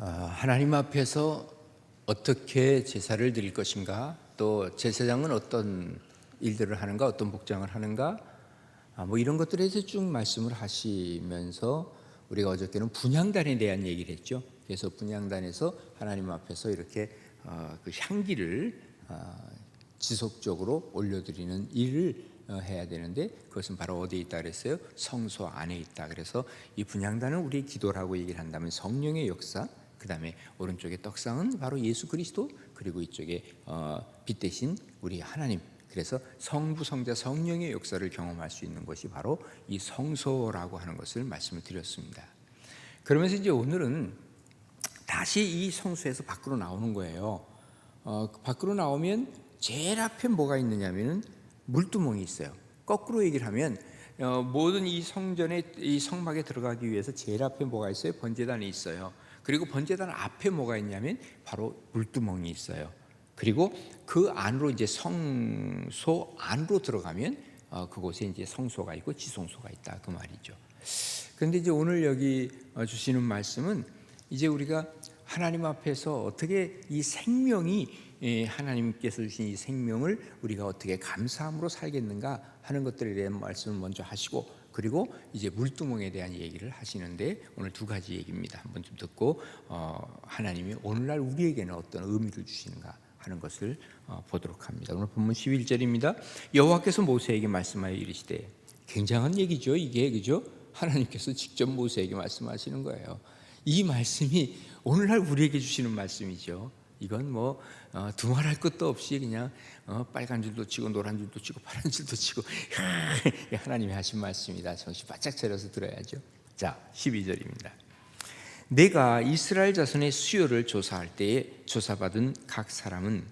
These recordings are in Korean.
어, 하나님 앞에서 어떻게 제사를 드릴 것인가, 또 제사장은 어떤 일들을 하는가, 어떤 복장을 하는가, 아, 뭐 이런 것들에 대해서 쭉 말씀을 하시면서 우리가 어저께는 분향단에 대한 얘기를 했죠. 그래서 분향단에서 하나님 앞에서 이렇게 어, 그 향기를 어, 지속적으로 올려드리는 일을 어, 해야 되는데 그것은 바로 어디에 있다 그랬어요? 성소 안에 있다. 그래서 이 분향단은 우리의 기도라고 얘기를 한다면 성령의 역사, 그 다음에 오른쪽에 떡상은 바로 예수 그리스도, 그리고 이쪽에 어, 빛 대신 우리 하나님. 그래서 성부, 성자, 성령의 역사를 경험할 수 있는 것이 바로 이 성소라고 하는 것을 말씀을 드렸습니다. 그러면서 이제 오늘은 다시 이 성소에서 밖으로 나오는 거예요. 어, 밖으로 나오면 제일 앞에 뭐가 있느냐면은 물두멍이 있어요. 거꾸로 얘기를 하면 어, 모든 이 성전에 이 성막에 들어가기 위해서 제일 앞에 뭐가 있어요? 번제단이 있어요. 그리고 번제단 앞에 뭐가 있냐면 바로 물두멍이 있어요. 그리고 그 안으로 이제 성소 안으로 들어가면 어, 그곳에 이제 성소가 있고 지성소가 있다 그 말이죠. 그런데 이제 오늘 여기 어, 주시는 말씀은 이제 우리가 하나님 앞에서 어떻게 이 생명이 예, 하나님께서 주신 이 생명을 우리가 어떻게 감사함으로 살겠는가 하는 것들에 대한 말씀을 먼저 하시고 그리고 이제 물두멍에 대한 얘기를 하시는데 오늘 두 가지 얘기입니다. 한번 좀 듣고 어, 하나님이 오늘날 우리에게는 어떤 의미를 주시는가 하는 것을 어, 보도록 합니다. 오늘 본문 11절입니다. 여호와께서 모세에게 말씀하여 이르시되 굉장한 얘기죠. 이게 그죠? 하나님께서 직접 모세에게 말씀하시는 거예요. 이 말씀이 오늘날 우리에게 주시는 말씀이죠. 이건 뭐 어, 두말할 것도 없이 그냥 어, 빨간 줄도 치고 노란 줄도 치고 파란 줄도 치고 하나님이 하신 말씀이다. 정신 바짝 차려서 들어야죠. 자, 12절입니다. 내가 이스라엘 자손의 수요를 조사할 때에 조사받은 각 사람은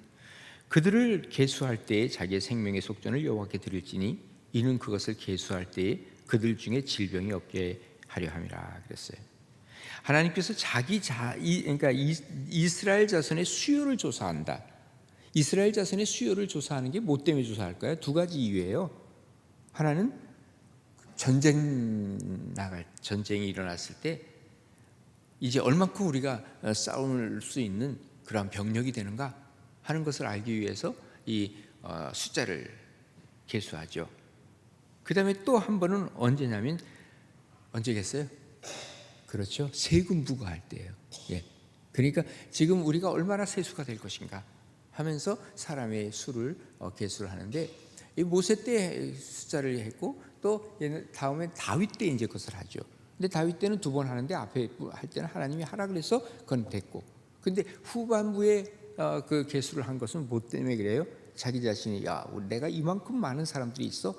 그들을 계수할 때에 자기의 생명의 속전을 여호와께 드릴지니 이는 그것을 계수할 때에 그들 중에 질병이 없게 하려 함이라 그랬어요. 하나님께서 자기 자, 이, 그러니까 이, 이스라엘 자손의 수요를 조사한다. 이스라엘 자손의 수요를 조사하는 게 뭐 때문에 조사할까요? 두 가지 이유예요. 하나는 전쟁 나갈 전쟁이 일어났을 때 이제 얼만큼 우리가 싸울 수 있는 그러한 병력이 되는가 하는 것을 알기 위해서 이 어, 숫자를 계수하죠. 그 다음에 또 한 번은 언제냐면 언제겠어요? 그렇죠. 세금 부과할 때예요. 예. 그러니까 지금 우리가 얼마나 세수가 될 것인가 하면서 사람의 수를 어, 계수를 하는데 이 모세 때 숫자를 했고 또 다음에 다윗 때 이제 그것을 하죠. 근데 다윗 때는 두 번 하는데 앞에 할 때는 하나님이 하라 그래서 그건 됐고. 근데 후반부에 어, 그 계수를 한 것은 뭐 때문에 그래요? 자기 자신이 야 내가 이만큼 많은 사람들이 있어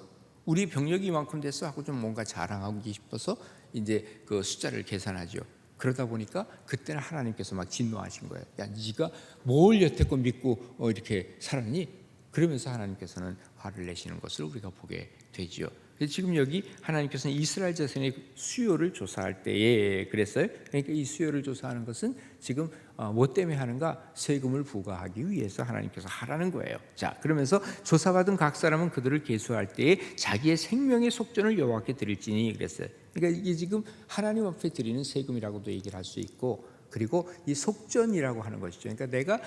우리 병력이 이만큼 됐어 하고 좀 뭔가 자랑하고 싶어서 이제 그 숫자를 계산하죠. 그러다 보니까 그때는 하나님께서 막 진노하신 거예요. 야, 네가 뭘 여태껏 믿고 어, 이렇게 살았니? 그러면서 하나님께서는 화를 내시는 것을 우리가 보게 되지요. 지금 여기 하나님께서는 이스라엘 자손의 수요를 조사할 때에 그랬어요. 그러니까 이 수요를 조사하는 것은 지금 뭐 때문에 하는가? 세금을 부과하기 위해서 하나님께서 하라는 거예요. 자, 그러면서 조사받은 각 사람은 그들을 계수할 때에 자기의 생명의 속전을 여호와께 드릴지니 그랬어요. 그러니까 이게 지금 하나님 앞에 드리는 세금이라고도 얘기를 할 수 있고 그리고 이 속전이라고 하는 것이죠. 그러니까 내가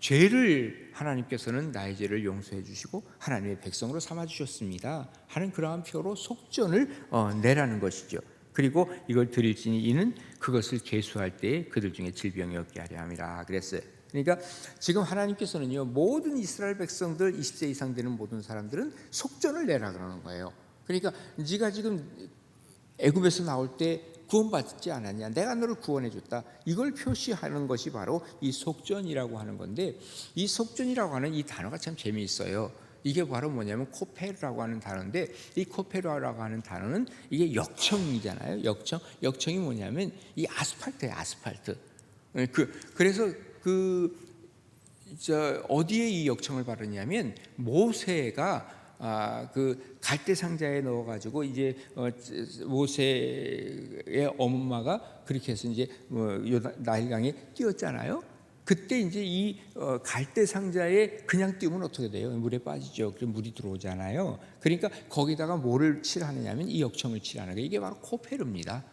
죄를 하나님께서는 나의 죄를 용서해 주시고 하나님의 백성으로 삼아 주셨습니다. 하는 그러한 표로 속전을 어, 내라는 것이죠. 그리고 이걸 드릴지니 이는 그것을 계수할 때 그들 중에 질병이 없게 하려 함이라 그랬어요. 그러니까 지금 하나님께서는요 모든 이스라엘 백성들 20세 이상 되는 모든 사람들은 속전을 내라 그러는 거예요. 그러니까 네가 지금 애굽에서 나올 때 구원받지 않았냐? 내가 너를 구원해 줬다. 이걸 표시하는 것이 바로 이 속전이라고 하는 건데 이 속전이라고 하는 이 단어가 참 재미있어요. 이게 바로 뭐냐면 코페르라고 하는 단어인데 이 코페르라고 하는 단어는 이게 역청이잖아요. 역청. 역청이 뭐냐면 이 아스팔트예요. 아스팔트. 그 그래서 그 저 어디에 이 역청을 바르냐면 모세가 아, 그 갈대 상자에 넣어 가지고 이제 어, 모세의 엄마가 그렇게 해서 이제 뭐 나일강에 띄었잖아요. 그때 이제 이 어, 갈대 상자에 그냥 띄우면 어떻게 돼요? 물에 빠지죠. 그럼 물이 들어오잖아요. 그러니까 거기다가 뭐를 칠하느냐면 이 역청을 칠하는 게 이게 바로 코페르입니다.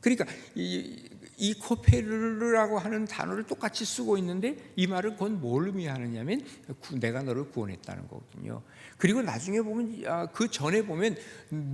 그러니까 이 이 코페르라고 하는 단어를 똑같이 쓰고 있는데 이 말은 그건 뭘 의미하느냐면 구- 내가 너를 구원했다는 거거든요. 그리고 나중에 보면 아, 그 전에 보면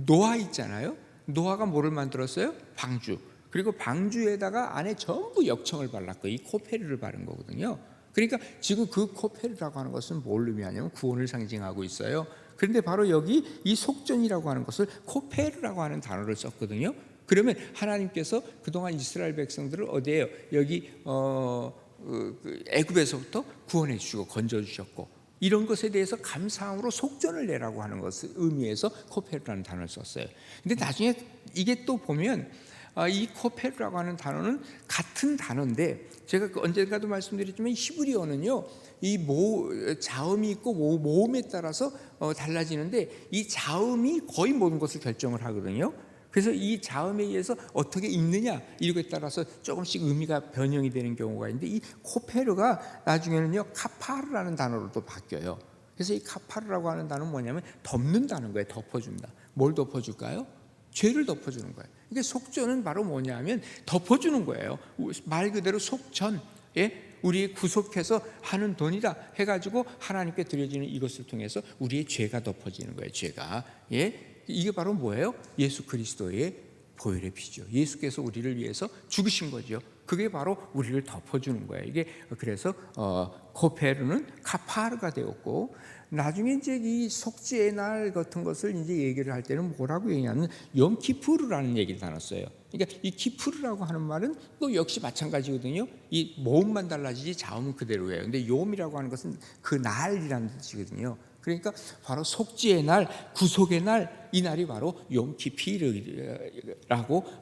노아 있잖아요. 노아가 뭐를 만들었어요? 방주. 그리고 방주에다가 안에 전부 역청을 발랐고 이 코페르를 바른 거거든요. 그러니까 지금 그 코페르라고 하는 것은 뭘 의미하냐면 구원을 상징하고 있어요. 그런데 바로 여기 이 속전이라고 하는 것을 코페르라고 하는 단어를 썼거든요. 그러면 하나님께서 그동안 이스라엘 백성들을 어디에요? 여기 어, 어, 그 애굽에서부터 구원해 주시고 건져 주셨고 이런 것에 대해서 감사함으로 속전을 내라고 하는 것을 의미해서 코페르라는 단어를 썼어요. 근데 나중에 이게 또 보면 아, 이 코페르라고 하는 단어는 같은 단어인데 제가 그 언젠가도 말씀드렸지만 히브리어는요 이 모, 자음이 있고 모, 모음에 따라서 어, 달라지는데 이 자음이 거의 모든 것을 결정을 하거든요. 그래서 이 자음에 의해서 어떻게 읽느냐 이거에 따라서 조금씩 의미가 변형이 되는 경우가 있는데 이 코페르가 나중에는요 카파르라는 단어로 또 바뀌어요. 그래서 이 카파르라고 하는 단어는 뭐냐면 덮는다는 거예요. 덮어준다. 뭘 덮어줄까요? 죄를 덮어주는 거예요. 이게 속전은 바로 뭐냐면 덮어주는 거예요. 말 그대로 속전. 예? 우리 구속해서 하는 돈이다 해가지고 하나님께 드려지는 이것을 통해서 우리의 죄가 덮어지는 거예요. 죄가 예 이게 바로 뭐예요? 예수 그리스도의 보혈의 피죠. 예수께서 우리를 위해서 죽으신 거죠. 그게 바로 우리를 덮어주는 거예요. 이게 그래서 어, 코페르는 카파르가 되었고 나중에 이제 이 속죄의 날 같은 것을 이제 얘기를 할 때는 뭐라고 얘기하면 염키푸르라는 얘기를 나눴어요. 그러니까 이 키푸르라고 하는 말은 또 역시 마찬가지거든요. 이 모음만 달라지지 자음은 그대로예요. 근데 요음이라고 하는 것은 그 날이라는 뜻이거든요. 그러니까 바로 속죄의 날, 구속의 날, 이 날이 바로 용키피르라고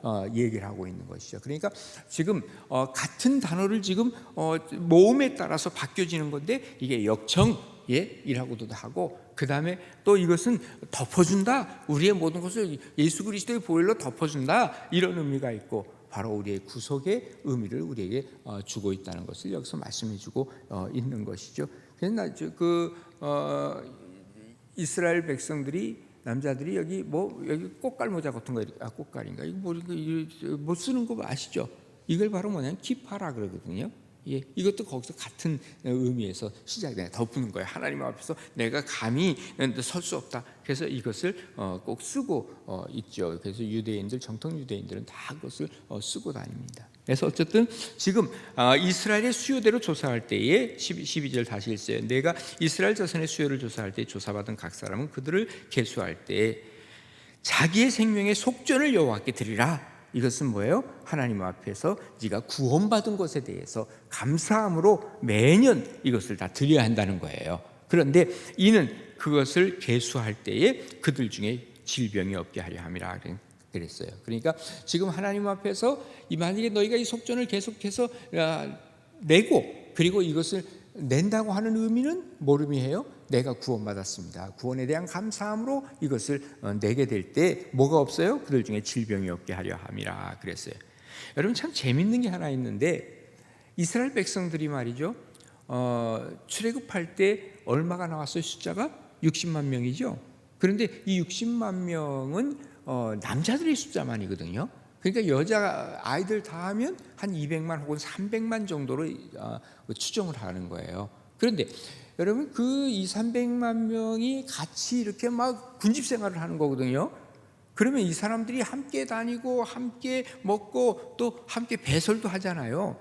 어, 얘기를 하고 있는 것이죠. 그러니까 지금 어, 같은 단어를 지금 어, 모음에 따라서 바뀌어지는 건데 이게 역청 예, 이라고도 하고 그 다음에 또 이것은 덮어준다 우리의 모든 것을 예수 그리스도의 보혈로 덮어준다 이런 의미가 있고 바로 우리의 구속의 의미를 우리에게 어, 주고 있다는 것을 여기서 말씀해주고 어, 있는 것이죠. 그래서 그 어, 이스라엘 백성들이 남자들이 여기 뭐 여기 꽃갈 모자 같은 거 아, 꽃갈인가 이거 뭐 이거 이거 못 쓰는 거 아시죠? 이걸 바로 뭐냐면 키파라 그러거든요. 예, 이것도 거기서 같은 의미에서 시작돼 덮는 거예요. 하나님 앞에서 내가 감히 설 수 없다. 그래서 이것을 어, 꼭 쓰고 어, 있죠. 그래서 유대인들 정통 유대인들은 다 그것을 어, 쓰고 다닙니다. 그래서 어쨌든 지금 아, 이스라엘의 수요대로 조사할 때에 12, 절 다시 읽어요. 내가 이스라엘 자손의 수요를 조사할 때 조사받은 각 사람은 그들을 계수할 때 자기의 생명의 속전을 여호와께 드리라. 이것은 뭐예요? 하나님 앞에서 네가 구원받은 것에 대해서 감사함으로 매년 이것을 다 드려야 한다는 거예요. 그런데 이는 그것을 계수할 때에 그들 중에 질병이 없게 하려 함이라 그랬어요. 그러니까 지금 하나님 앞에서 이 만약에 너희가 이 속전을 계속해서 내고 그리고 이것을 낸다고 하는 의미는 뭘 의미해요? 내가 구원받았습니다. 구원에 대한 감사함으로 이것을 어, 내게 될 때 뭐가 없어요? 그들 중에 질병이 없게 하려 함이라 그랬어요. 여러분 참 재밌는 게 하나 있는데 이스라엘 백성들이 말이죠. 어, 출애굽할 때 얼마가 나왔어요? 숫자가 60만 명이죠. 그런데 이 60만 명은 어, 남자들의 숫자만이거든요. 그러니까 여자 아이들 다 하면 한 200만 혹은 300만 정도로 어, 추정을 하는 거예요. 그런데 여러분 그 2, 300만 명이 같이 이렇게 막 군집 생활을 하는 거거든요. 그러면 이 사람들이 함께 다니고 함께 먹고 또 함께 배설도 하잖아요.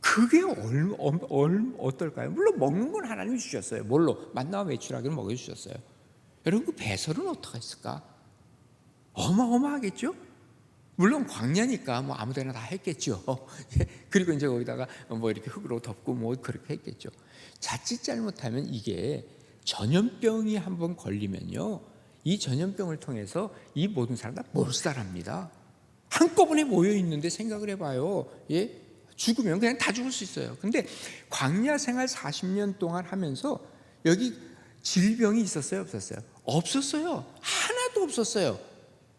그게 얼, 얼, 어떨까요? 물론 먹는 건 하나님이 주셨어요. 뭘로? 만나와 매출하기를 먹여주셨어요. 여러분 그 배설은 어떻게 했을까? 어마어마하겠죠? 물론 광야니까 뭐 아무데나 다 했겠죠. 그리고 이제 거기다가 뭐 이렇게 흙으로 덮고 뭐 그렇게 했겠죠. 자칫 잘못하면 이게 전염병이 한번 걸리면요. 이 전염병을 통해서 이 모든 사람 다 몰살합니다. 한꺼번에 모여 있는데 생각을 해봐요. 예? 죽으면 그냥 다 죽을 수 있어요. 근데 광야 생활 40년 동안 하면서 여기 질병이 있었어요, 없었어요? 없었어요. 하나도 없었어요.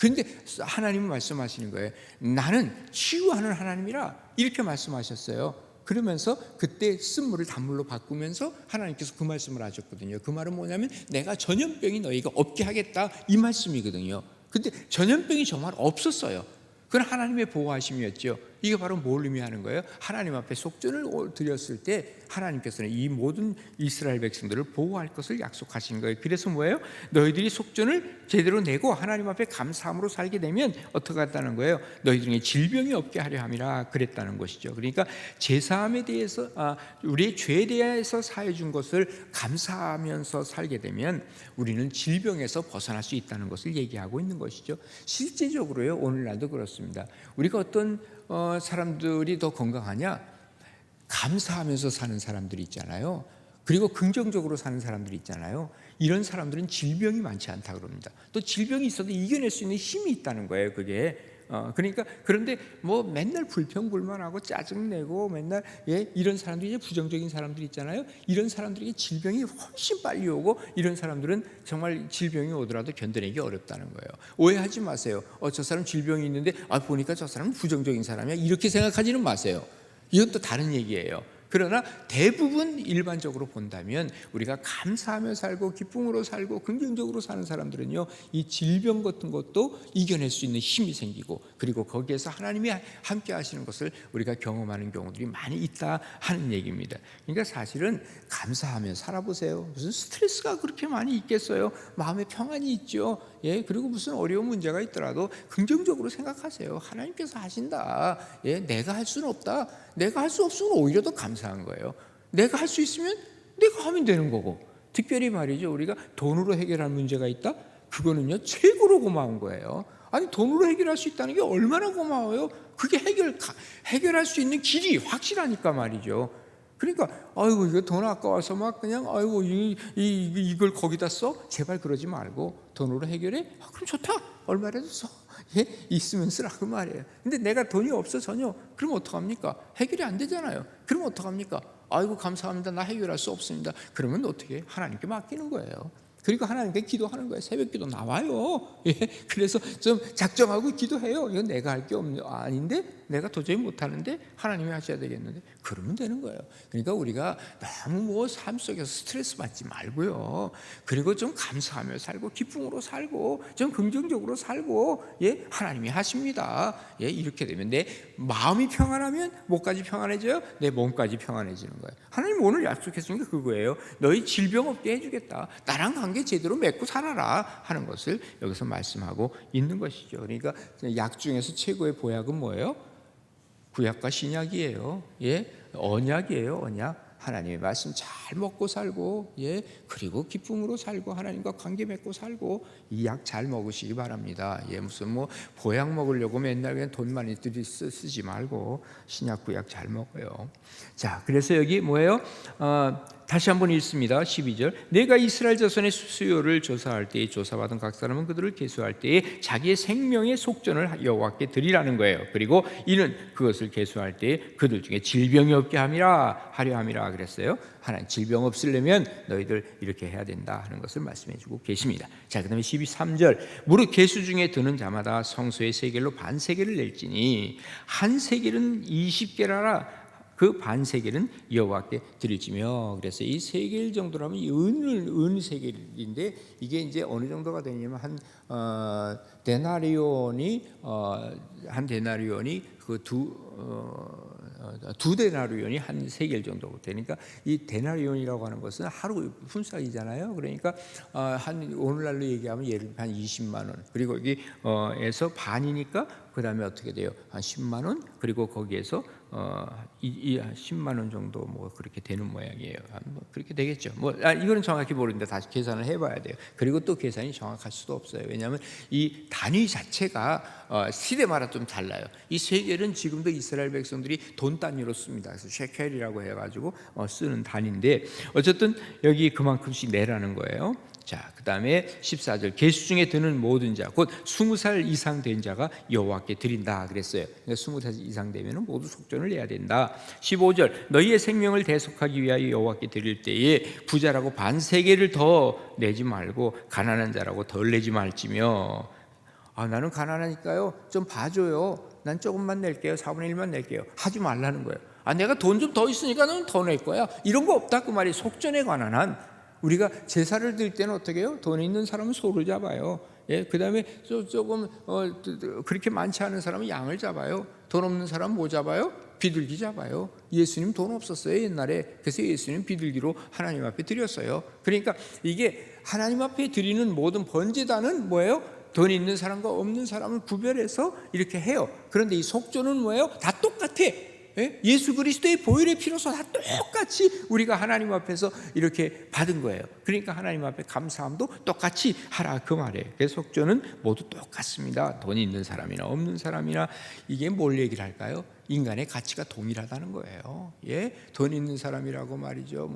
근데 하나님은 말씀하시는 거예요. 나는 치유하는 하나님이라 이렇게 말씀하셨어요. 그러면서 그때 쓴물을 단물로 바꾸면서 하나님께서 그 말씀을 하셨거든요. 그 말은 뭐냐면 내가 전염병이 너희가 없게 하겠다 이 말씀이거든요. 근데 전염병이 정말 없었어요. 그건 하나님의 보호하심이었죠. 이게 바로 뭘 의미하는 거예요? 하나님 앞에 속전을 드렸을 때 하나님께서는 이 모든 이스라엘 백성들을 보호할 것을 약속하신 거예요. 그래서 뭐예요? 너희들이 속전을 제대로 내고 하나님 앞에 감사함으로 살게 되면 어떻게 했다는 거예요? 너희 중에 질병이 없게 하려 함이라 그랬다는 것이죠. 그러니까 제사함에 대해서 아, 우리의 죄에 대해서 사해 준 것을 감사하면서 살게 되면 우리는 질병에서 벗어날 수 있다는 것을 얘기하고 있는 것이죠. 실제적으로요 오늘날도 그렇습니다. 우리가 어떤 어, 사람들이 더 건강하냐? 감사하면서 사는 사람들이 있잖아요. 그리고 긍정적으로 사는 사람들이 있잖아요. 이런 사람들은 질병이 많지 않다 그럽니다. 또 질병이 있어도 이겨낼 수 있는 힘이 있다는 거예요. 그게 어, 그러니까 그런데 뭐 맨날 불평불만하고 짜증내고 맨날 예 이런 사람들이 이제 부정적인 사람들 있잖아요. 이런 사람들에게 질병이 훨씬 빨리 오고 이런 사람들은 정말 질병이 오더라도 견뎌내기 어렵다는 거예요. 오해하지 마세요. 어, 저 사람 질병이 있는데 아 보니까 저 사람은 부정적인 사람이야 이렇게 생각하지는 마세요. 이건 또 다른 얘기예요. 그러나 대부분 일반적으로 본다면 우리가 감사하며 살고 기쁨으로 살고 긍정적으로 사는 사람들은요 이 질병 같은 것도 이겨낼 수 있는 힘이 생기고 그리고 거기에서 하나님이 함께 하시는 것을 우리가 경험하는 경우들이 많이 있다 하는 얘기입니다. 그러니까 사실은 감사하며 살아보세요. 무슨 스트레스가 그렇게 많이 있겠어요? 마음에 평안이 있죠. 예, 그리고 무슨 어려운 문제가 있더라도 긍정적으로 생각하세요. 하나님께서 하신다. 예, 내가 할 수는 없다. 내가 할 수 없으면 오히려 더 감사한 거예요. 내가 할 수 있으면 내가 하면 되는 거고. 특별히 말이죠. 우리가 돈으로 해결할 문제가 있다? 그거는요, 최고로 고마운 거예요. 아니, 돈으로 해결할 수 있다는 게 얼마나 고마워요? 그게 해결, 해결할 수 있는 길이 확실하니까 말이죠. 그러니까 아이고 이거 돈 아까워서 막 그냥 아이고 이, 이, 이걸 거기다 써? 제발 그러지 말고 돈으로 해결해? 아, 그럼 좋다. 얼마라도 써. 예? 있으면 쓰라그 말이에요. 근데 내가 돈이 없어 전혀 그럼 어떡합니까? 해결이 안 되잖아요. 그럼 어떡합니까? 아이고 감사합니다. 나 해결할 수 없습니다. 그러면 어떻게 하나님께 맡기는 거예요? 그리고 하나님께 기도하는 거예요. 새벽 기도 나와요. 예. 그래서 좀 작정하고 기도해요. 이건 내가 할 게 없는 아닌데 내가 도저히 못 하는데 하나님이 하셔야 되겠는데 그러면 되는 거예요. 그러니까 우리가 너무 뭐 삶 속에서 스트레스 받지 말고요. 그리고 좀 감사하며 살고 기쁨으로 살고 좀 긍정적으로 살고 예, 하나님이 하십니다. 예, 이렇게 되면 내 마음이 평안하면 목까지 평안해져요. 내 몸까지 평안해지는 거예요. 하나님 오늘 약속했던 게 그거예요. 너희 질병 없게 해주겠다. 나랑 관계 제대로 맺고 살아라 하는 것을 여기서 말씀하고 있는 것이죠. 그러니까 약 중에서 최고의 보약은 뭐예요? 구약과 신약이에요. 예, 언약이에요. 언약. 하나님의 말씀 잘 먹고 살고 예 그리고 기쁨으로 살고 하나님과 관계 맺고 살고 이 약 잘 먹으시기 바랍니다. 예 무슨 뭐 보약 먹으려고 맨날 그냥 돈 많이 들이 쓰, 쓰지 말고 신약 구약 잘 먹어요. 자 그래서 여기 뭐예요? 어, 다시 한번 읽습니다. 12절. 내가 이스라엘 자손의 수요를 조사할 때에 조사받은 각 사람은 그들을 계수할 때에 자기의 생명의 속전을 여호와께 드리라는 거예요. 그리고 이는 그것을 계수할 때에 그들 중에 질병이 없게 함이라 하려 함이라 그랬어요. 하나님 질병 없으려면 너희들 이렇게 해야 된다 하는 것을 말씀해 주고 계십니다. 자, 그다음에 12.3절. 무릇 계수 중에 드는 자마다 성소의 세겔로 반 세겔을 낼지니 한 세겔은 20개라라 그 반세겔은 여호와께 드릴지며 그래서 이 세겔 정도라면 이 은을 은 세겔인데 이게 이제 어느 정도가 되냐면 한 어, 데나리온이 어, 한 데나리온이 그두 어, 두 데나리온이 한 세겔 정도 되니까 이 데나리온이라고 하는 것은 하루 품삯이잖아요. 그러니까 어, 한 오늘날로 얘기하면 예를 들면 한 20만 원 그리고 여기에서 반이니까 그 다음에 어떻게 돼요? 한 10만 원 그리고 거기에서 어, 이, 이 10만 원 정도 뭐 그렇게 되는 모양이에요. 뭐 그렇게 되겠죠. 뭐 아, 이거는 정확히 모르는데 다시 계산을 해봐야 돼요. 그리고 또 계산이 정확할 수도 없어요. 왜냐하면 이 단위 자체가 어, 시대마다 좀 달라요. 이 세겔은 지금도 이스라엘 백성들이 돈 단위로 씁니다. 그래서 셰켈이라고 해가지고 어, 쓰는 단위인데 어쨌든 여기 그만큼씩 내라는 거예요. 자, 그다음에 14절 계수 중에 드는 모든 자 곧 20살 이상 된 자가 여호와께 드린다 그랬어요. 그러니까 20살 이상 되면은 모두 속전을 내야 된다. 15절 너희의 생명을 대속하기 위하여 여호와께 드릴 때에 부자라고 반 세계를 더 내지 말고 가난한 자라고 덜 내지 말지며 아, 나는 가난하니까요. 좀 봐줘요. 난 조금만 낼게요. 4분의 1만 낼게요. 하지 말라는 거예요. 아, 내가 돈 좀 더 있으니까 너는 더낼 거야. 이런 거 없다. 그 말이 속전에 관한 한 우리가 제사를 드릴 때는 어떻게 해요? 돈 있는 사람은 소를 잡아요. 예, 그 다음에 조금 어, 그렇게 많지 않은 사람은 양을 잡아요. 돈 없는 사람 뭐 잡아요? 비둘기 잡아요. 예수님 돈 없었어요 옛날에. 그래서 예수님 비둘기로 하나님 앞에 드렸어요. 그러니까 이게 하나님 앞에 드리는 모든 번제단은 뭐예요? 돈 있는 사람과 없는 사람을 구별해서 이렇게 해요. 그런데 이 속죄는 뭐예요? 다 똑같아. 예? 예수 그리스도의 보혈의 피로서 다 똑같이 우리가 하나님 앞에서 이렇게 받은 거예요. 그러니까 하나님 앞에 감사함도 똑같이 하라 그 말이에요. 그래서 속죄는 모두 똑같습니다. 돈 있는 사람이나 없는 사람이나 이게 뭘 얘기를 할까요? 인간의 가치가 동일하다는 거예요. 예, 돈 있는 사람이라고 말이죠.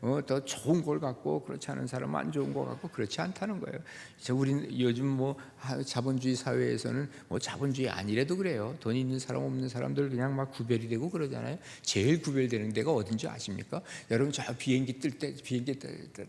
뭐더 어, 좋은 걸 갖고 그렇지 않은 사람은 안 좋은 거 갖고 그렇지 않다는 거예요. 저 우리는 요즘 뭐 자본주의 사회에서는 뭐 자본주의 아니래도 그래요. 돈 있는 사람 없는 사람들 그냥 막 구별이 되고 그러잖아요. 제일 구별되는 데가 어딘지 아십니까? 여러분 저 비행기 뜰 때 비행기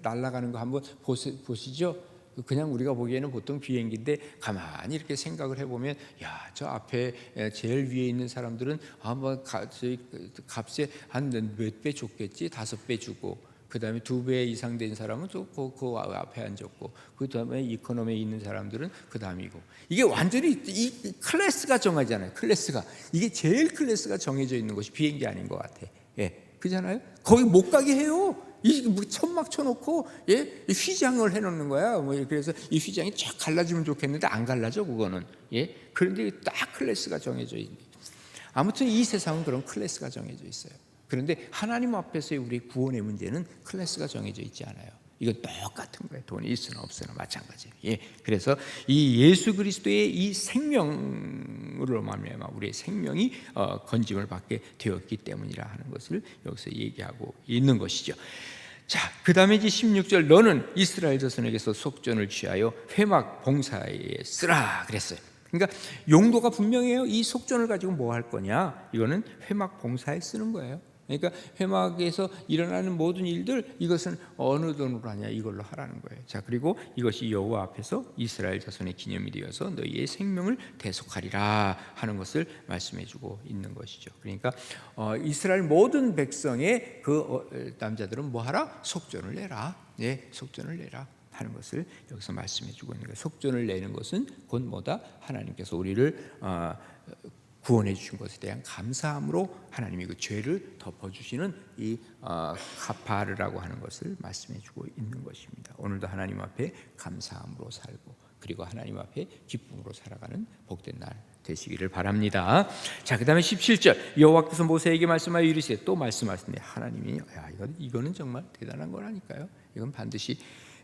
날아가는 거 한번 보시, 보시죠. 그냥 우리가 보기에는 보통 비행기인데 가만히 이렇게 생각을 해보면 야 저 앞에 제일 위에 있는 사람들은 한번 값에 한 몇 배 줬겠지? 다섯 배 주고. 그 다음에 두 배 이상 된 사람은 또그 그 앞에 앉았고. 그 다음에 이코노미에 있는 사람들은 그 다음이고. 이게 완전히 이 클래스가 정하잖아요 클래스가. 이게 제일 클래스가 정해져 있는 것이 비행기 아닌 것 같아. 예 그잖아요? 거기 못 가게 해요 이뭐 천막 쳐놓고 예 휘장을 해놓는 거야. 뭐 그래서 이 휘장이 쫙 갈라지면 좋겠는데 안 갈라져 그거는 예 그런데 딱 클래스가 정해져 있네. 아무튼 이 세상은 그런 클래스가 정해져 있어요. 그런데 하나님 앞에서의 우리 구원의 문제는 클래스가 정해져 있지 않아요. 이건 똑같은 거예요. 돈이 있으나 없으나 마찬가지예요. 예. 그래서 이 예수 그리스도의 이 생명으로 말미암아 우리의 생명이 어, 건짐을 받게 되었기 때문이라 하는 것을 여기서 얘기하고 있는 것이죠. 자, 그 다음에 이제 16절 너는 이스라엘 자손에게서 속전을 취하여 회막 봉사에 쓰라 그랬어요. 그러니까 용도가 분명해요. 이 속전을 가지고 뭐 할 거냐? 이거는 회막 봉사에 쓰는 거예요. 그러니까 회막에서 일어나는 모든 일들 이것은 어느 돈으로 하냐 이걸로 하라는 거예요. 자 그리고 이것이 여호와 앞에서 이스라엘 자손의 기념이 되어서 너희의 생명을 대속하리라 하는 것을 말씀해주고 있는 것이죠. 그러니까 어, 이스라엘 모든 백성의 그 어, 남자들은 뭐하라 속전을 내라. 네, 속전을 내라. 하는 것을 여기서 말씀해 주고 있는 거예요. 속전을 내는 것은 곧 뭐다 하나님께서 우리를 어, 구원해 주신 것에 대한 감사함으로 하나님이 그 죄를 덮어 주시는 이 어, 카파르라고 하는 것을 말씀해 주고 있는 것입니다. 오늘도 하나님 앞에 감사함으로 살고 그리고 하나님 앞에 기쁨으로 살아가는 복된 날 되시기를 바랍니다. 자, 그다음에 17절 여호와께서 모세에게 말씀하여 이르시되 또 말씀하시네 하나님이 야, 이거 이거는 정말 대단한 거라니까요. 이건 반드시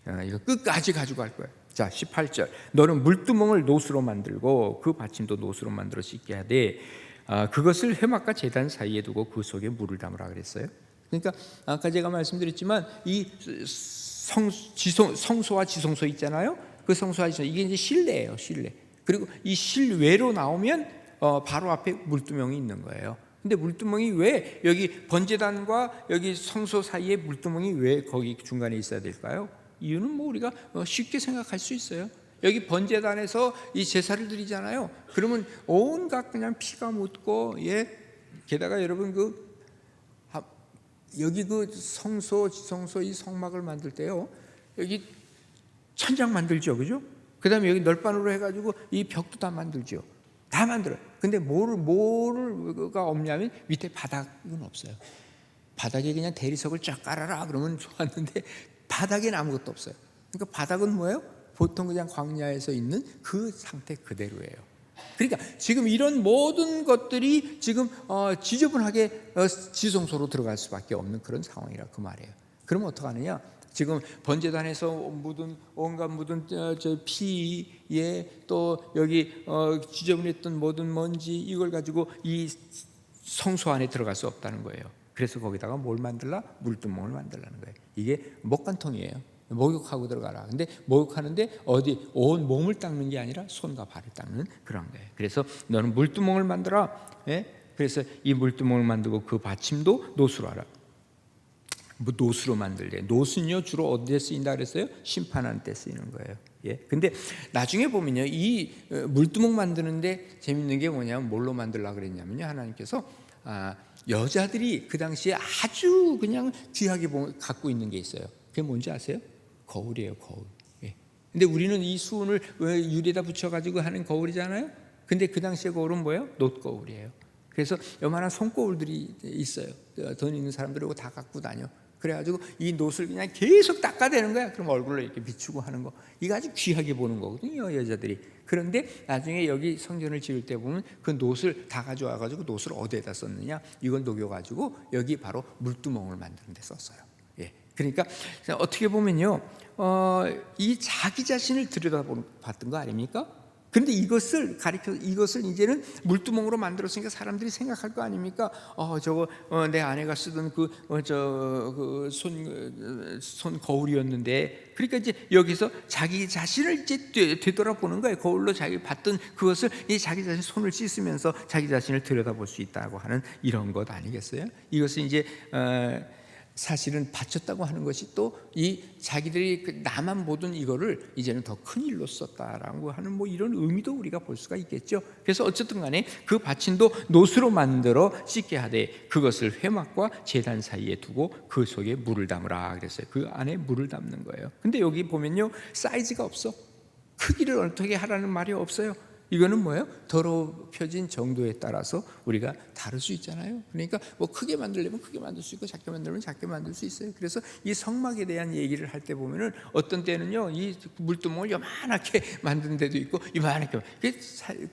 어, 이거 끝까지 가지고 갈 거예요. 자, 18절. 너는 물두멍을 노수로 만들고 그 받침도 노수로 만들어 씻게 하되 아, 그것을 회막과 제단 사이에 두고 그 속에 물을 담으라 그랬어요. 그러니까 아까 제가 말씀드렸지만 이 성, 지성, 성소와 지성소 있잖아요. 그 성소와 지성 이게 이제 실내예요, 실내. 그리고 이 실외로 나오면 어, 바로 앞에 물두멍이 있는 거예요. 근데 물두멍이 왜 여기 번제단과 여기 성소 사이에 물두멍이 왜 거기 중간에 있어야 될까요? 이유는 뭐 우리가 어, 쉽게 생각할 수 있어요. 여기 번제단에서 이 제사를 드리잖아요. 그러면 온갖 그냥 피가 묻고 예 게다가 여러분 그 여기 그 성소 성소 이 성막을 만들 때요 여기 천장 만들죠, 그죠? 그다음에 여기 널판으로 해 가지고 이 벽도 다 만들죠. 다 만들어요. 근데 뭐를 뭐를가 없냐면 밑에 바닥은 없어요. 바닥에 그냥 대리석을 쫙 깔아라 그러면 좋았는데 바닥에는 아무것도 없어요. 그러니까 바닥은 뭐예요? 보통 그냥 광야에서 있는 그 상태 그대로예요. 그러니까 지금 이런 모든 것들이 지금 어, 지저분하게 어, 지성소로 들어갈 수밖에 없는 그런 상황이라 그 말이에요. 그러면 어떡하느냐? 지금 번제단에서 묻은 온갖 묻은 저 피에 또 여기 어, 지저분했던 모든 먼지 이걸 가지고 이 성소 안에 들어갈 수 없다는 거예요. 그래서 거기다가 뭘 만들라? 물두멍을 만들라는 거예요. 이게 목간통이에요. 목욕하고 들어가라. 근데 목욕하는데 어디 온 몸을 닦는 게 아니라 손과 발을 닦는 그런 거예요. 그래서 너는 물두멍을 만들어. 예? 그래서 이 물두멍을 만들고 그 받침도 노수로 하라. 뭐 노수로 만들래. 노수는요 주로 어디에 쓰인다 그랬어요? 심판하는 때 쓰이는 거예요. 예. 근데 나중에 보면요 이 어, 물두멍 만드는데 재밌는 게 뭐냐면 뭘로 만들라 그랬냐면요 하나님께서 아, 여자들이 그 당시에 아주 그냥 귀하게 갖고 있는 게 있어요. 그게 뭔지 아세요? 거울이에요, 거울. 예. 근데 우리는 이 수은을 유리에다 붙여가지고 하는 거울이잖아요. 근데 그 당시에 거울은 뭐예요? 놋거울이에요. 그래서 요만한 손거울들이 있어요. 어, 돈 있는 사람들하고 다 갖고 다녀. 그래가지고 이 노스를 그냥 계속 닦아대는 거야. 그럼 얼굴로 이렇게 비추고 하는 거. 이거 아주 귀하게 보는 거거든요, 여자들이. 그런데 나중에 여기 성전을 지을 때 보면 그 노스를 다 가져와가지고 노스를 어디에다 썼느냐? 이걸 녹여가지고 여기 바로 물두멍을 만드는 데 썼어요. 예. 그러니까 어떻게 보면요, 어, 이 자기 자신을 들여다봤던 거 아닙니까? 그런데 이것을 가리켜 이것을 이제는 물두멍으로 만들었으니까 사람들이 생각할 거 아닙니까? 어 저거 어, 내 아내가 쓰던 그, 그저그손손 거울이었는데 그러니까 이제 여기서 자기 자신을 이제 되- 되돌아보는 거예요. 거울로 자기 봤던 그것을 이 자기 자신 손을 씻으면서 자기 자신을 들여다볼 수 있다고 하는 이런 것 아니겠어요? 이것은 이제 어, 사실은 바쳤다고 하는 것이 또 이 자기들이 그 나만 보던 이거를 이제는 더 큰 일로 썼다라고 하는 뭐 이런 의미도 우리가 볼 수가 있겠죠. 그래서 어쨌든 간에 그 받침도 노수로 만들어 씻게 하되 그것을 회막과 제단 사이에 두고 그 속에 물을 담으라 그랬어요. 그 안에 물을 담는 거예요. 근데 여기 보면요. 사이즈가 없어. 크기를 어떻게 하라는 말이 없어요. 이거는 뭐예요? 더럽혀진 정도에 따라서 우리가 다를 수 있잖아요. 그러니까 뭐 크게 만들려면 크게 만들 수 있고 작게 만들면 작게 만들 수 있어요. 그래서 이 성막에 대한 얘기를 할 때 보면은 어떤 때는요, 이 물두멍을 요만하게 만든 데도 있고 이만하게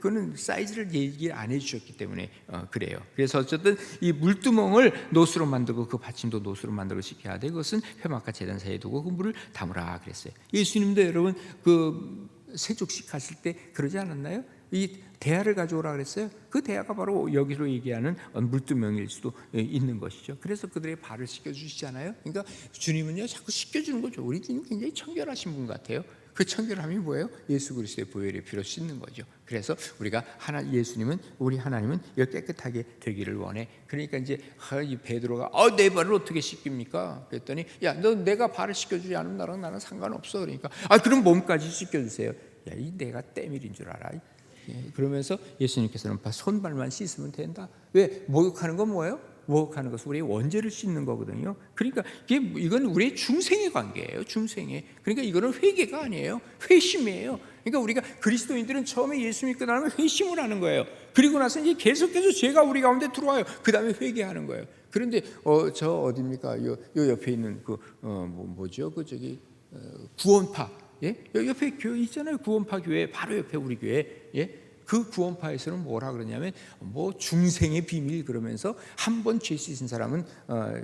그거는 사이즈를 얘기를 안 해주셨기 때문에 어, 그래요. 그래서 어쨌든 이 물두멍을 노수로 만들고 그 받침도 노수로 만들고 시켜야 돼. 그것은 회막과 재단 사이에 두고 그 물을 담으라 그랬어요. 예수님도 여러분 그 세족식 하실 때 그러지 않았나요? 이 대야를 가져오라 그랬어요. 그 대야가 바로 여기로 얘기하는 물두명일 수도 있는 것이죠. 그래서 그들의 발을 씻겨 주시잖아요. 그러니까 주님은요 자꾸 씻겨 주는 거죠. 우리 주님 굉장히 청결하신 분 같아요. 그 청결함이 뭐예요? 예수 그리스도의 보혈의 피로 씻는 거죠. 그래서 우리가 하나 예수님은 우리 하나님은 여 깨끗하게 되기를 원해. 그러니까 이제 아, 이 베드로가 어, 내 발을 어떻게 씻깁니까? 그랬더니 야 너 내가 발을 씻겨주지 않으면 나랑 나는 상관없어. 그러니까 아 그럼 몸까지 씻겨주세요. 야 이 내가 때밀인 줄 알아. 예, 그러면서 예수님께서는 바- 손발만 씻으면 된다. 왜 목욕하는 건 뭐예요? 목욕하는 것은 우리의 원죄를 씻는 거거든요. 그러니까 이게 이건 우리의 중생의 관계예요. 중생의. 그러니까 이거는 회개가 아니에요. 회심이에요. 그러니까 우리가 그리스도인들은 처음에 예수 믿고 나면 회심을 하는 거예요. 그리고 나서 이제 계속해서 죄가 우리 가운데 들어와요. 그 다음에 회개하는 거예요. 그런데 어, 저 어디입니까? 요, 요 옆에 있는 그 어, 뭐, 뭐죠? 그 저기 어, 구원파. 예? 옆에 교회 있잖아요. 구원파 교회 바로 옆에 우리 교회. 예? 그 구원파에서는 뭐라 그러냐면 뭐 중생의 비밀 그러면서 한 번 죄 씻은 사람은 어,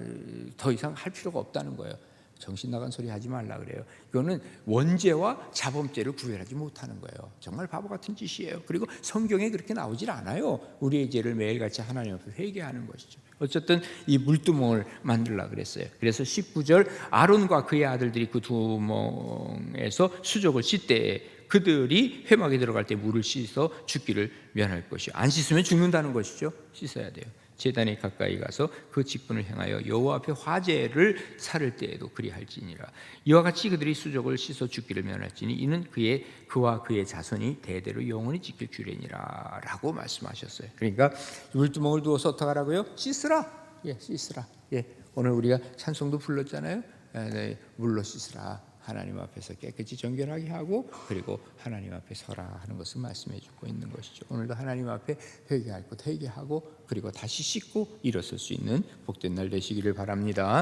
더 이상 할 필요가 없다는 거예요. 정신 나간 소리 하지 말라 그래요. 이거는 원죄와 자범죄를 구별하지 못하는 거예요. 정말 바보 같은 짓이에요. 그리고 성경에 그렇게 나오질 않아요. 우리의 죄를 매일같이 하나님 앞에 회개하는 것이죠. 어쨌든 이 물두멍을 만들라 그랬어요. 그래서 19절 아론과 그의 아들들이 그 두멍에서 수족을 씻되 그들이 회막에 들어갈 때 물을 씻어 죽기를 면할 것이요. 안 씻으면 죽는다는 것이죠. 씻어야 돼요. 제단에 가까이 가서 그 직분을 행하여 여호와 앞에 화제를 살을 때에도 그리할지니라. 이와 같이 그들이 수족을 씻어 죽기를 면할지니 이는 그의 그와 그의 자손이 대대로 영원히 지킬 규례니라라고 말씀하셨어요. 그러니까 물두멍을 두어서 어떻게 하라고요? 씻으라. 예, 씻으라. 예, 오늘 우리가 찬송도 불렀잖아요. 예, 네, 물로 씻으라. 하나님 앞에서 깨끗이 정결하게 하고 그리고 하나님 앞에 서라 하는 것을 말씀해 주고 있는 것이죠. 오늘도 하나님 앞에 회개할 것 회개하고 그리고 다시 씻고 일어설 수 있는 복된 날 되시기를 바랍니다.